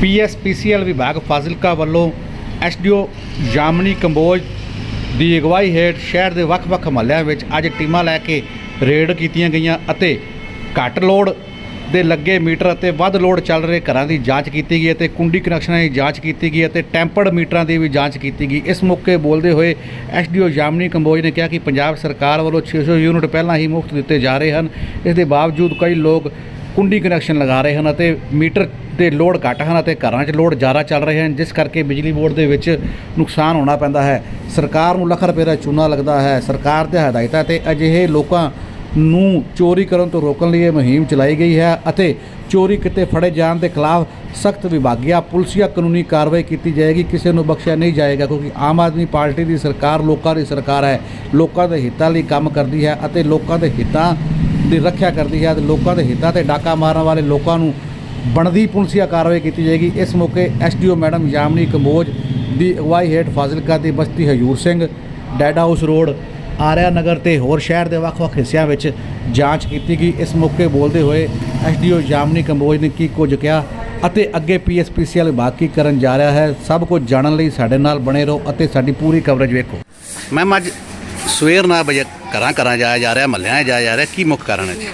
PSPCL ਵਿਭਾਗ ਫਾਜ਼ਿਲਕਾ ਵੱਲੋਂ SDO ਜਾਮਨੀ ਕੰਬੋਜ ਦੀ ਅਗਵਾਈ ਹੇਠ ਸ਼ਹਿਰ ਦੇ ਵੱਖ-ਵੱਖ ਮਹੱਲਿਆਂ ਵਿੱਚ ਅੱਜ ਟੀਮਾਂ ਲੈ ਕੇ ਰੇਡ ਕੀਤੀਆਂ ਗਈਆਂ ਅਤੇ ਘੱਟ ਲੋਡ ਦੇ ਲੱਗੇ ਮੀਟਰ ਅਤੇ ਵੱਧ ਲੋਡ ਚੱਲ ਰਹੇ ਘਰਾਂ ਦੀ ਜਾਂਚ ਕੀਤੀ ਗਈ ਅਤੇ ਕੁੰਡੀ ਕਨੈਕਸ਼ਨਾਂ ਦੀ ਜਾਂਚ ਕੀਤੀ ਗਈ ਅਤੇ ਟੈਂਪਰਡ ਮੀਟਰਾਂ ਦੀ ਵੀ ਜਾਂਚ ਕੀਤੀ ਗਈ। ਇਸ ਮੌਕੇ ਬੋਲਦੇ ਹੋਏ ਐਸਡੀਓ ਜਾਮਨੀ ਕੰਬੋਜ ਨੇ ਕਿਹਾ ਕਿ ਪੰਜਾਬ ਸਰਕਾਰ ਵੱਲੋਂ 600 ਯੂਨਿਟ ਪਹਿਲਾਂ ਹੀ ਮੁਫਤ ਦਿੱਤੇ ਜਾ ਰਹੇ ਹਨ। ਇਸ ਦੇ ਬਾਵਜੂਦ ਕਈ ਲੋਕ ਕੁੰਡੀ ਕਨੈਕਸ਼ਨ ਲਗਾ ਰਹੇ ਹਨ ਅਤੇ ਮੀਟਰ ਦੇ ਲੋਡ ਘੱਟ ਹਨ ਅਤੇ ਘਰਾਂ 'ਚ ਲੋਡ ਜ਼ਿਆਦਾ ਚੱਲ ਰਹੇ ਹਨ, ਜਿਸ ਕਰਕੇ ਬਿਜਲੀ ਬੋਰਡ ਦੇ ਵਿੱਚ ਨੁਕਸਾਨ ਹੋਣਾ ਪੈਂਦਾ ਹੈ। ਸਰਕਾਰ ਨੂੰ ਲੱਖ ਰੁਪਏ ਦਾ ਚੂਨਾ ਲੱਗਦਾ ਹੈ। ਸਰਕਾਰ ਦੇ ਹਦਾਇਤਾਂ ਤੇ ਅਜਿਹੇ ਲੋਕਾਂ ਨੂੰ ਚੋਰੀ ਕਰਨ ਤੋਂ ਰੋਕਣ ਲਈ ਇਹ ਮੁਹਿੰਮ ਚਲਾਈ ਗਈ ਹੈ ਅਤੇ ਚੋਰੀ ਕਿਤੇ ਫੜੇ ਜਾਣ ਦੇ ਖਿਲਾਫ ਸਖਤ ਵਿਭਾਗੀਆ ਪੁਲਸੀਆ ਕਾਨੂੰਨੀ ਕਾਰਵਾਈ ਕੀਤੀ ਜਾਏਗੀ। ਕਿਸੇ ਨੂੰ ਬਖਸ਼ਿਆ ਨਹੀਂ ਜਾਏਗਾ ਕਿਉਂਕਿ ਆਮ ਆਦਮੀ ਪਾਰਟੀ ਦੀ ਸਰਕਾਰ ਲੋਕਾਂ ਦੀ ਸਰਕਾਰ ਹੈ। ਲੋਕਾਂ ਦੇ ਹਿੱਤਾਂ ਲਈ ਕੰਮ ਕਰਦੀ ਹੈ ਅਤੇ ਲੋਕਾਂ ਦੇ ਹਿੱਤਾਂ ਦੀ ਰੱਖਿਆ ਕਰਦੀ ਹੈ ਤੇ ਲੋਕਾਂ ਦੇ ਹਿੱਤਾਂ ਤੇ ਡਾਕਾ ਮਾਰਨ ਵਾਲੇ ਲੋਕਾਂ ਨੂੰ ਬਣਦੀ ਪੁਲਸੀਆ ਕਾਰਵਾਈ ਕੀਤੀ ਜਾਏਗੀ। ਇਸ ਮੌਕੇ ਐਸਡੀਓ ਮੈਡਮ ਯਾਮਨੀ ਕੰਬੋਜ ਦੀ ਅਗਵਾਈ ਹੇਠ ਫਾਜ਼ਿਲਕਾ ਦੀ ਬਸਤੀ Hazur Singh, dead house road, Arya Nagar ਤੇ ਹੋਰ ਸ਼ਹਿਰ ਦੇ ਵੱਖ-ਵੱਖ ਹਿੱਸਿਆਂ ਵਿੱਚ ਜਾਂਚ ਕੀਤੀ ਗਈ। ਇਸ ਮੌਕੇ ਬੋਲਦੇ ਹੋਏ ਐਸਡੀਓ ਯਾਮਨੀ ਕੰਬੋਜ ਨੇ ਕੀ ਕੁਝ ਕਿਹਾ ਅਤੇ ਅੱਗੇ ਪੀਐਸਪੀਸੀਐਲ ਵਿਭਾਗ ਕੀ ਕਰਨ ਜਾ ਰਿਹਾ ਹੈ। ਸਭ ਕੁਝ ਜਾਣਨ ਲਈ ਸਾਡੇ ਨਾਲ ਬਣੇ ਰਹੋ ਅਤੇ ਸਾਡੀ ਪੂਰੀ ਕਵਰੇਜ ਵੇਖੋ। ਮੈਮ, ਅੱਜ ਸਵੇਰ ਨਾਲ ਵਜੇ ਘਰਾਂ ਘਰਾਂ ਜਾਇਆ ਜਾ ਰਿਹਾ, ਮਹੱਲਿਆਂ ਜਾਇਆ ਜਾ ਰਿਹਾ। ਕੀ ਮੁੱਖ ਕਾਰਨ ਹੈ ਜੀ?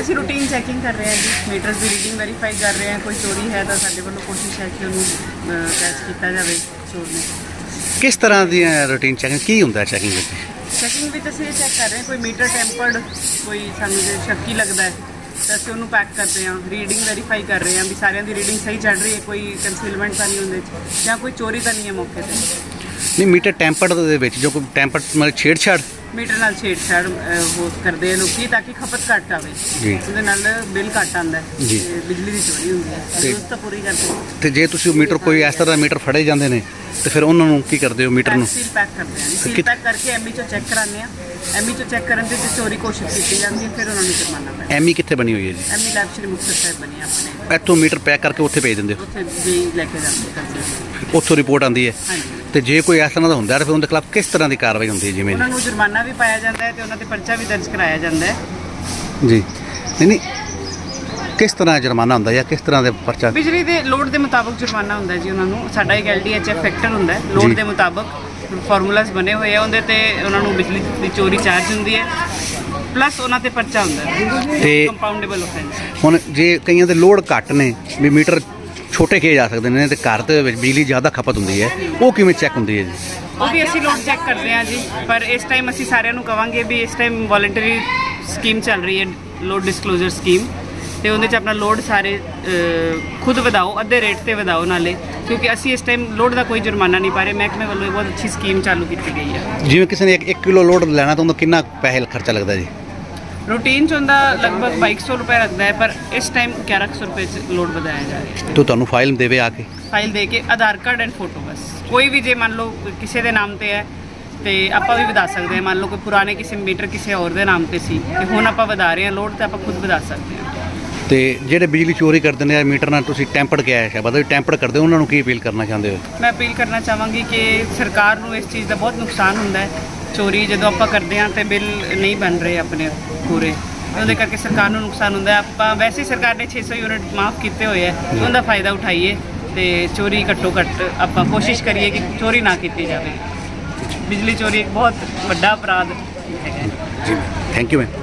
ਅਸੀਂ ਰੂਟੀਨ ਚੈਕਿੰਗ ਕਰ ਰਹੇ ਹਾਂ ਜੀ ਮੀਟਰਸ ਦੀ ਰੀਡਿੰਗ ਵੈਰੀਫਾਈ ਕਰ ਰਹੇ ਹਾਂ ਕੋਈ ਚੋਰੀ ਹੈ ਤਾਂ ਸਾਡੇ ਵੱਲੋਂ ਕੋਸ਼ਿਸ਼ ਹੈ ਕਿ ਉਹਨੂੰ ਕੈਚ ਕੀਤਾ ਜਾਵੇ ਚੋਰ ਨੂੰ ਕਿਸ ਤਰ੍ਹਾਂ ਦੀ ਰੂਟੀਨ ਚੈਕਿੰਗ ਕੀ ਹੁੰਦਾ ਚੈਕਿੰਗ ਵਿੱਚ? ਚੈਕਿੰਗ ਵਿੱਚ ਅਸੀਂ ਇਹ ਚੈੱਕ ਕਰ ਰਹੇ ਹਾਂ ਕੋਈ ਮੀਟਰ ਟੈਂਪਰਡ ਕੋਈ ਸਾਨੂੰ ਜੇ ਸ਼ੱਕੀ ਲੱਗਦਾ ਹੈ ਤਾਂ ਅਸੀਂ ਉਹਨੂੰ ਪੈਕ ਕਰਦੇ ਹਾਂ ਰੀਡਿੰਗ ਵੈਰੀਫਾਈ ਕਰ ਰਹੇ ਹਾਂ ਵੀ ਸਾਰਿਆਂ ਦੀ ਰੀਡਿੰਗ ਸਹੀ ਚੱਲ ਰਹੀ ਹੈ ਕੋਈ ਕਨਸੀਲਮੈਂਟ ਤਾਂ ਨਹੀਂ ਉਹਦੇ 'ਚ ਜਾਂ ਕੋਈ ਚੋਰੀ ਤਾਂ ਨਹੀਂ ਹੈ ਮੌਕੇ ਤੇ। ਨਹੀਂ ਮੀਟਰ ਟੈਂਪਰਡ ਦੇ ਵਿੱਚ ਜੋ ਕੋਈ ਟੈਂਪਰਡ ਮਤਲਬ ਛੇੜਛਾੜ ਮੀਟਰ ਨਾਲ ਛੇੜਛਾੜ ਹੋ ਕਰਦੇ ਆ ਲੋਕੀ ਤਾਂ ਕਿ ਖਪਤ ਘੱਟ ਆਵੇ। ਜੀ। ਉਹਦੇ ਨਾਲ ਬਿੱਲ ਘੱਟ ਆਉਂਦਾ ਹੈ ਜੀ। ਤੇ ਬਿਜਲੀ ਦੀ ਚੋਰੀ ਹੁੰਦੀ ਹੈ। ਤੇ- ਜ਼ਰੂਰਤ ਤਾਂ ਪੂਰੀ ਕਰਦੇ ਤੇ ਜੇ ਤੁਸੀਂ ਉਹ ਮੀਟਰ ਕੋਈ ਇਸ ਤਰ੍ਹਾਂ ਦਾ ਮੀਟਰ ਫੜੇ ਜਾਂਦੇ ਨੇ ਤੇ ਫਿਰ ਉਹਨਾਂ ਨੂੰ ਕੀ ਕਰਦੇ ਹੋ ਮੀਟਰ ਨੂੰ? ਸੀਲ ਪੈਕ ਕਰਦੇ ਹਾਂ ਸੀਲ ਕਿ- ਪੈਕ ਕਰਕੇ ਐਮਈ ਚੋਂ ਚੈੱਕ ਕਰਾਉਂਦੇ ਹਾਂ ਐਮਈ ਚੋਂ ਚੈੱਕ ਕਰਨ ਤੇ ਜੇ ਚੋਰੀ ਕੋਸ਼ਿਸ਼ ਕੀਤੀ ਜਾਂਦੀ ਹੈ ਫਿਰ ਉਹਨਾਂ ਨੂੰ ਜੁਰਮਾਨਾ ਪੈਂਦਾ। ਐਮਈ ਕਿੱਥੇ ਬਣੀ ਹੋਈ ਹੈ ਜੀ? ਐਮਈ ਲੈਬ ਸ਼੍ਰੀ ਮੁਕਤਸਰ ਸਾਹਿਬ ਬਣੀ ਹੈ ਆਪਣੇ। ਇੱਥੋਂ ਮੀਟਰ ਪੈਕ ਕਰਕੇ ਉੱਥੇ ਭੇਜ ਦਿੰਦੇ ਹੋ? ਉੱਥੇ ਵੀ ਲੈ ਕੇ ਜਾਂਦੇ ਕਰਦੇ ਉੱਥੋਂ ਰਿਪੋਰਟ ਆਉਂਦੀ ਹੈ? ਹਾਂਜੀ। ਤੇ ਜੇ ਕੋਈ ਇਸ ਤਰ੍ਹਾਂ ਦਾ ਹੁੰਦਾ ਹੈ ਫਿਰ ਉਹਦੇ ਖਿਲਾਫ ਕਿਸ ਤਰ੍ਹਾਂ ਦੀ ਕਾਰਵਾਈ ਹੁੰਦੀ ਹੈ ਜਿਵੇਂ ਉਹਨਾਂ ਨੂੰ ਜੁਰਮਾਨਾ ਵੀ ਪਾਇਆ ਜਾਂਦਾ ਹੈ ਤੇ ਉਹਨਾਂ ਤੇ ਪਰਚਾ ਵੀ ਦਰਜ ਕਰਾਇਆ ਜਾਂਦਾ ਹੈ। ਜੀ। ਨਹੀਂ ਨਹੀਂ। ਕਿਸ ਤਰ੍ਹਾਂ ਜੁਰਮਾਨਾ ਹੁੰਦਾ ਜਾਂ ਕਿਸ ਤਰ੍ਹਾਂ ਦੇ ਪਰਚਾ? ਬਿਜਲੀ ਦੇ ਲੋਡ ਦੇ ਮੁਤਾਬਕ ਜੁਰਮਾਨਾ ਹੁੰਦਾ ਜੀ ਉਹਨਾਂ ਨੂੰ। ਸਾਡਾ ਇੱਕ ਐਲਡੀਐਚਐਫ ਫੈਕਟਰ ਹੁੰਦਾ ਹੈ। ਲੋਡ। ਦੇ ਮੁਤਾਬਕ ਫਾਰਮੂਲਾਸ ਬਣੇ ਹੋਏ ਆ ਉਹਦੇ ਤੇ ਉਹਨਾਂ ਨੂੰ ਬਿਜਲੀ ਦੀ ਚੋਰੀ ਚਾਰਜ ਹੁੰਦੀ ਹੈ। ਪਲੱਸ ਉਹਨਾਂ ਤੇ ਪਰਚਾ ਹੁੰਦਾ ਤੇ- ਕੰਪਾਊਂਡੇਬਲ ਆਫੈਂਸ ਹੁਣ ਜੇ ਕਈਆਂ ਦੇ ਲੋਡ ਘੱਟ ਨੇ ਵੀ ਮੀਟਰ ਛੋਟੇ ਕਿਏ ਜਾ ਸਕਦੇ ਨੇ ਤੇ ਘਰ ਦੇ ਵਿੱਚ ਬਿਜਲੀ ਜ਼ਿਆਦਾ ਖਪਤ ਹੁੰਦੀ ਹੈ। ਉਹ ਕਿਵੇਂ ਚੈੱਕ ਹੁੰਦੀ ਹੈ ਜੀ? ਉਹ ਵੀ ਅਸੀਂ ਲੋਡ ਚੈੱਕ ਕਰਦੇ ਹਾਂ ਜੀ ਪਰ ਇਸ ਟਾਈਮ ਅਸੀਂ ਸਾਰਿਆਂ ਨੂੰ ਕਵਾਂਗੇ ਵੀ ਇਸ ਟਾਈਮ ਵੋਲੰਟਰੀ ਸਕੀਮ ਚੱਲ ਰਹੀ ਹੈ ਲੋਡ ਡਿਸਕਲੋਜ਼ਰ ਸਕੀਮ ਤੇ ਉਹਦੇ 'ਚ ਆਪਣਾ ਲੋਡ ਸਾਰੇ ਖੁਦ ਵਧਾਓ ਅੱਧੇ ਰੇਟ ਤੇ ਵਧਾਓ ਨਾਲੇ ਕਿਉਂਕਿ ਅਸੀਂ ਇਸ ਟਾਈਮ ਲੋਡ ਦਾ ਕੋਈ ਜੁਰਮਾਨਾ ਨਹੀਂ ਪਾ ਰਹੇ। ਮਹਿਕਮੇ ਵੱਲੋਂ ਇਹ ਬਹੁਤ ਅੱਛੀ ਸਕੀਮ ਚਾਲੂ ਕੀਤੀ ਗਈ ਹੈ। ਜਿਵੇਂ ਕਿਸੇ ਨੇ 1 ਕਿਲੋ ਲੋਡ ਲੈਣਾ ਤਾਂ ਉਹਦਾ ਕਿੰਨਾ ਪੈਸੇ ਖਰਚਾ ਲੱਗਦਾ ਜੀ? ਰੂਟੀਨ 'ਚ ਹੁੰਦਾ ਲਗਭਗ 2200 ਰੁਪਏ ਲੱਗਦਾ ਹੈ ਪਰ ਇਸ ਟਾਈਮ 1100 ਰੁਪਏ 'ਚ ਲੋਡ ਵਧਾਇਆ ਜਾ ਰਿਹਾ ਹੈ। ਤੋ ਤੁਹਾਨੂੰ ਫਾਈਲ ਦੇਵੇ ਆ ਕੇ? ਫਾਈਲ ਦੇ ਕੇ ਆਧਾਰ ਕਾਰਡ ਐਂਡ ਫੋਟੋ ਬਸ। ਕੋਈ ਵੀ ਜੇ ਮੰਨ ਲਓ ਕਿਸੇ ਦੇ ਨਾਮ ਤੇ ਹੈ ਤੇ ਆਪਾਂ ਵੀ ਵਧਾ ਸਕਦੇ ਹਾਂ। ਮੰਨ ਲਓ ਕੋਈ ਪੁਰਾਣੇ ਕਿਸੇ ਮੀਟਰ ਕਿਸੇ ਹੋਰ ਦੇ ਨਾਮ ਤੇ ਸੀ ਤੇ ਹੁਣ ਆਪਾਂ ਵਧਾ ਰਹੇ ਹਾਂ ਲੋਡ ਤੇ ਆਪਾਂ ਖੁਦ ਵਧਾ ਸਕਦੇ ਹਾਂ। ਤੇ ਜਿਹੜੇ ਬਿਜਲੀ ਚੋਰੀ ਕਰਦੇ ਨੇ ਆ ਮੀਟਰ ਨਾਲ ਤੁਸੀਂ ਟੈਂਪਰਡ ਕਿਹਾ ਹੈ ਸ਼ਾਇਦ ਤੁਸੀਂ ਟੈਂਪਰਡ ਕਰਦੇ ਹੋ ਉਹਨਾਂ ਨੂੰ ਕੀ ਅਪੀਲ ਕਰਨਾ ਚਾਹੁੰਦੇ ਹੋ? ਮੈਂ ਅਪੀਲ ਕਰਨਾ ਚਾਹਾਂਗੀ ਕਿ ਸਰਕਾਰ ਨੂੰ ਇਸ ਚੀਜ਼ ਦਾ ਬਹੁਤ ਨੁਕਸਾਨ ਹੁੰਦਾ ਹੈ। ਚੋਰੀ ਜਦੋਂ ਆਪਾਂ ਕਰਦੇ ਹਾਂ ਤੇ ਬਿੱਲ ਨਹੀਂ ਬਣ ਰਹੇ ਆਪਣੇ ਪੂਰੇ। ਉਹਦੇ ਕਰਕੇ ਸਰਕਾਰ ਨੂੰ ਨੁਕਸਾਨ ਹੁੰਦਾ ਆਪਾਂ ਵੈਸੇ ਹੀ ਸਰਕਾਰ ਨੇ 600 ਯੂਨਿਟ ਮਾਫ ਕੀਤੇ ਹੋਏ ਹੈ। ਉਹਦਾ ਫਾਇਦਾ ਉਠਾਈਏ ਤੇ ਚੋਰੀ ਘੱਟੋ ਘੱਟ ਆਪਾਂ ਕੋਸ਼ਿਸ਼ ਕਰੀਏ ਕਿ ਚੋਰੀ ਨਾ ਕੀਤੀ ਜਾਵੇ। ਬਿਜਲੀ ਚੋਰੀ ਇੱਕ ਬਹੁਤ ਵੱਡਾ ਅਪਰਾਧ ਹੈਗਾ ਹੈ। Thank you ma'am